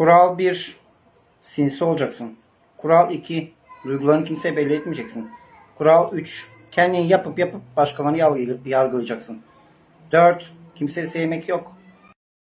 Kural 1. Sinsi olacaksın. Kural 2. Duygularını kimseye belli etmeyeceksin. Kural 3. Kendini yapıp yapıp başkalarını yargılayacaksın. 4. Kimseyi sevmek yok.